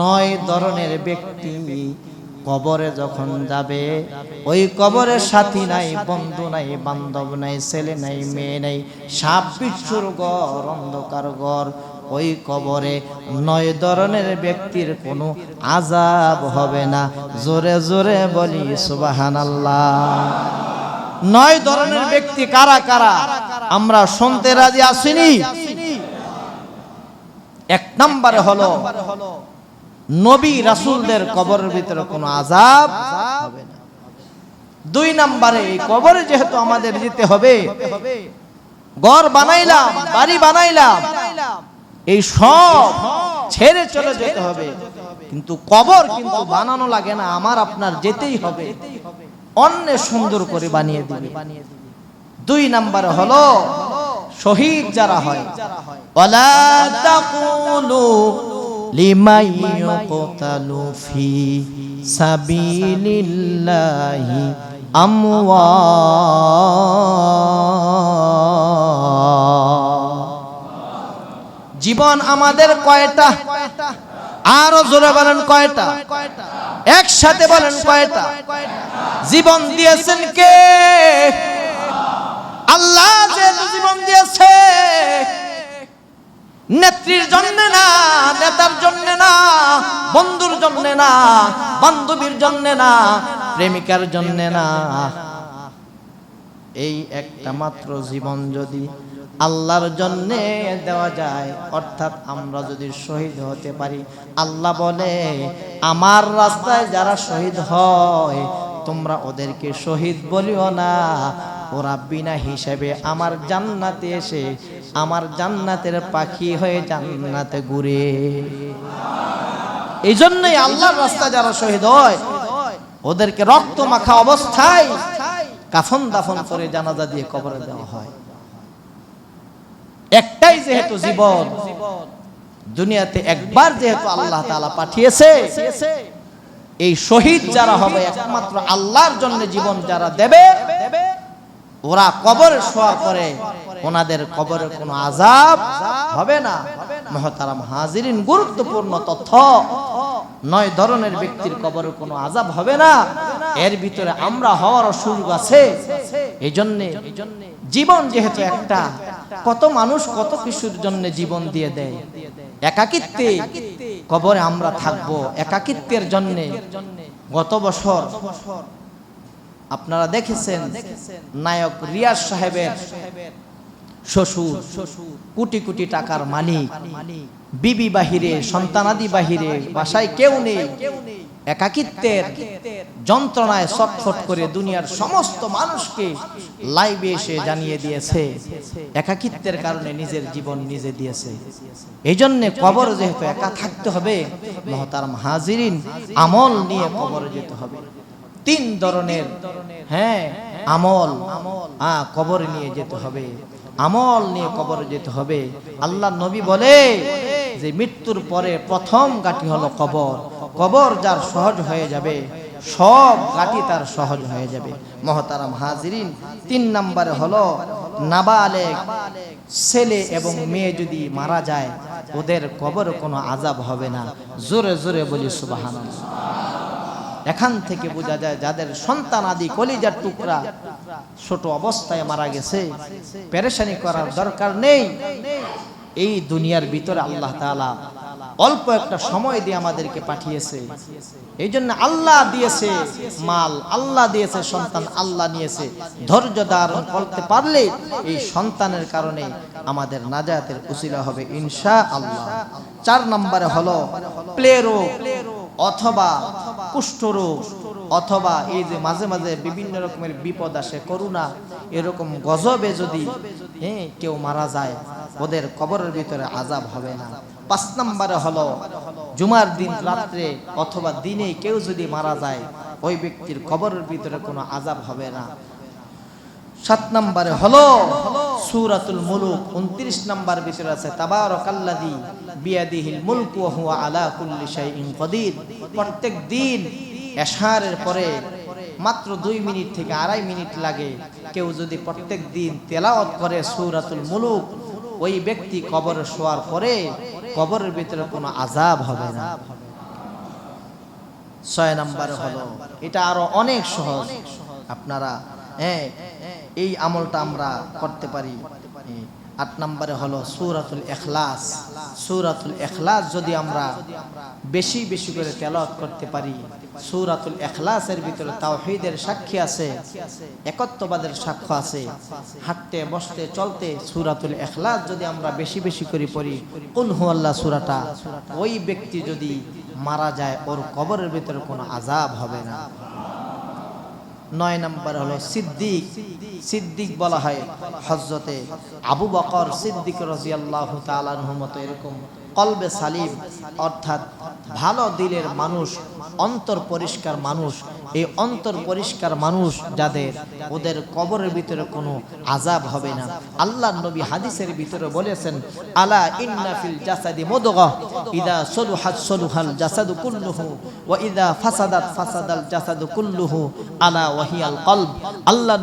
নয় ধরনের ব্যক্তি কবরে যখন যাবে, ওই কবরের সাথী নাই, বন্ধু নাই, বান্ধব নাই, ছেলে নাই, মেয়ে নাই, সাপ বিচ্ছুর ঘর, অন্ধকার ঘর, ওই কবরে নয় ধরনের ব্যক্তির কোনো আজাব হবে না। জোরে জোরে বলি সুবাহান নয় ধরনের ব্যক্তি কারা কারা? আমরা শুনতে রাজি আসিনি এক নম্বরে হলো নবী রাসূলদের কবরের ভিতরে কোনো আজাব হবে না। দুই নম্বরে, এই কবরে যেহেতু আমাদের যেতে হবে, ঘর বানাইলাম, বাড়ি বানাইলাম, এই সব ছেড়ে চলে যেতে হবে। কিন্তু কবর কিন্তু বানানো লাগে না, আমার আপনার যেতেই হবে। অন্য সুন্দর করে বানিয়ে দিবে। দুই নম্বরে হলো, শহীদ যারা হয় লিমান ইউকতালু ফি সাবিলিল্লাহি জীবন আমাদের কয়টা? আরও জোরে বলেন কয়টা? একসাথে বলেন কয়টা? জীবন দিয়েছেন কে? আল্লাহ যেহেতু জীবন দিয়েছে নেত্রীর জন্য না, নেতার জন্য না, বন্ধুর জন্য না, বান্ধবীর জন্য না, প্রেমিকার জন্য না। এই একটা মাত্র জীবন যদি আল্লাহর জন্য দেওয়া যায়, অর্থাৎ আমরা যদি শহীদ হতে পারি, আল্লাহ বলে, আমার রাস্তায় যারা শহীদ হয়, তোমরা ওদেরকে শহীদ বলিও না। ওরা বিনা হিসেবে আমার জান্নাতে এসে আমার জান্নাতের পাখি হয়ে জান্নাতে ঘুরে। এই জন্যই আল্লাহর রাস্তা যারা শহীদ হয়, ওদেরকে রক্ত মাখা অবস্থায় কাফন দাফন করে জানাজা দিয়ে কবরে দেওয়া হয়। একটাই যেহেতু জীবন, দুনিয়াতে একবার যেহেতু আল্লাহ তাআলা পাঠিয়েছে, এই শহীদ যারা হবে একমাত্র আল্লাহর জন্য জীবন যারা দেবে, ওরা কবর শোয়ার পরে ওনাদের কবরে কোনো আজাব হবে না। মহতারাম হাজিরিন গুরুত্বপূর্ণ তথ্য। নয় ধরনের ব্যক্তির কবরে কোনো আজাব হবে না। এর ভিতরে আমরা হওয়ার সুযোগ আছে। এই জন্যে জীবন যেহেতু একটা, কত মানুষ কত কিছুর জন্য জীবন দিয়ে দেয়। একাকিত্বে কবরে আমরা থাকব। একাকিত্বের জন্যে গত বছর আপনারা দেখেছেন, নায়ক রিয়াজ সাহেবের শ্বশুর, কোটি কোটি টাকার মালিক, বিবি বাহিরে, সন্তানাদি বাহিরে, বাসায় কেউ নেই। একাকিত্বের যন্ত্রণায় ছটফট করে দুনিয়ার সমস্ত মানুষকে লাইভে এসে জানিয়ে দিয়েছে। একাকিত্বের কারণে নিজের জীবন নিজে দিয়েছে। এই জন্য কবর যেহেতু একা থাকতে হবে, মহতারাম হাজিরিন আমল নিয়ে কবরে যেতে হবে। তিন ধরনের হ্যাঁ আমল হ্যাঁ কবর নিয়ে যেতে হবে। আমল নিয়ে কবরে যেতে হবে। আল্লাহ নবী বলে যে, মৃত্যুর পরে প্রথম গাটি হলো কবর। কবর যার সহজ হয়ে যাবে, সব গাটি তার সহজ হয়ে যাবে। মহতারাম হাজিরিন, তিন নম্বরে হলো নাবালেক, ছেলে এবং মেয়ে যদি মারা যায়, ওদের কবর কোনো আজাব হবে না। জোরে জোরে বলি সুবাহান এখান থেকে বোঝা যায় যাদের সন্তান আদি কলিজার টুকরা, ছোট অবস্থায় মারা গেছে, পেরেশানি করার দরকার নেই। এই দুনিয়ার ভিতরে আল্লাহ তাআলা অল্প একটা সময় দিয়ে আমাদেরকে পাঠিয়েছে। এই জন্য আল্লাহ দিয়েছে মাল, আল্লাহ দিয়েছে সন্তান, আল্লাহ নিয়েছে। ধৈর্য ধারণ করতে পারলে এই সন্তানের কারণে আমাদের নাজাতের উসিলা হবে ইনশা আল্লাহ চার নম্বরে হলো প্লেরো অথবা কুষ্ঠরোগ অথবা এই যে মাঝে মাঝে বিভিন্ন রকমের বিপদ আসে, করুণা, এরকম গজবে যদি হ্যাঁ কেউ মারা যায়, ওদের কবরের ভিতরে আজাব হবে না। পাঁচ নম্বরে হলো, জুমার দিন রাত্রে অথবা দিনে কেউ যদি মারা যায়, ওই ব্যক্তির কবরের ভিতরে কোনো আজাব হবে না। সাত নম্বরে হলো সুরাতুল মুলুক উনত্রিশ নম্বর ভিতরে আছে, তাবারাকাল্লাযী বিয়াদিহিল মুলকু হুয়া আলা কুল্লি শাইইন কদির। প্রত্যেক দিন এশারের পরে মাত্র দুই মিনিট থেকে আড়াই মিনিট লাগে। কেউ যদি প্রত্যেক দিন তেলাওয়াত করে সুরাতুল মুলুক, ওই ব্যক্তি কবরে শোয়ার পরে কবরের ভিতরে কোনো আজাব হবে না। ছয় নাম্বারে হলো, এটা আরও অনেক সহজ। আপনারা হ্যাঁ এই আমলটা আমরা করতে পারি। আট নম্বরে হলো সূরাতুল ইখলাস। সূরাতুল ইখলাস যদি আমরা বেশি বেশি করে তেলাওয়াত করতে পারি, সূরাতুল ইখলাসের ভিতরে তাওহীদের সাক্ষী আছে, একত্ববাদের সাক্ষ্য আছে, হাঁটতে, বসতে, চলতে সুরাতুল ইখলাস যদি আমরা বেশি বেশি করে পড়ি, কুল হুয়াল্লাহ সূরাটা, ওই ব্যক্তি যদি মারা যায়, ওর কবরের ভিতরে কোনো আজাব হবে না। নয় নম্বর হলো সিদ্দিক। সিদ্দিক বলা হয় হজরতে আবু বকর সিদ্দিক রাজিয়াল্লাহু তাআলার মতো এরকম। কলবে সালিম, অর্থাৎ ভালো দিলের মানুষ, অন্তর পরিষ্কার মানুষ, এই অন্তর পরিষ্কার মানুষ যাদের, ওদের কবরের ভিতরে কোনো আজাব হবে না। আল্লাহ নবী হাদিসের ভিতরে বলেছেন, আলা ইন্না ফিল জাসাদি মুদগাহ ইদা সলুহাত সলুহাল জাসাদু কুল্লুহু, ওয়া ইদা ফাসাদাত ফাসাদাল জাসাদু কুল্লুহু আলা ওয়াহিয়াল কলব। আল্লাহ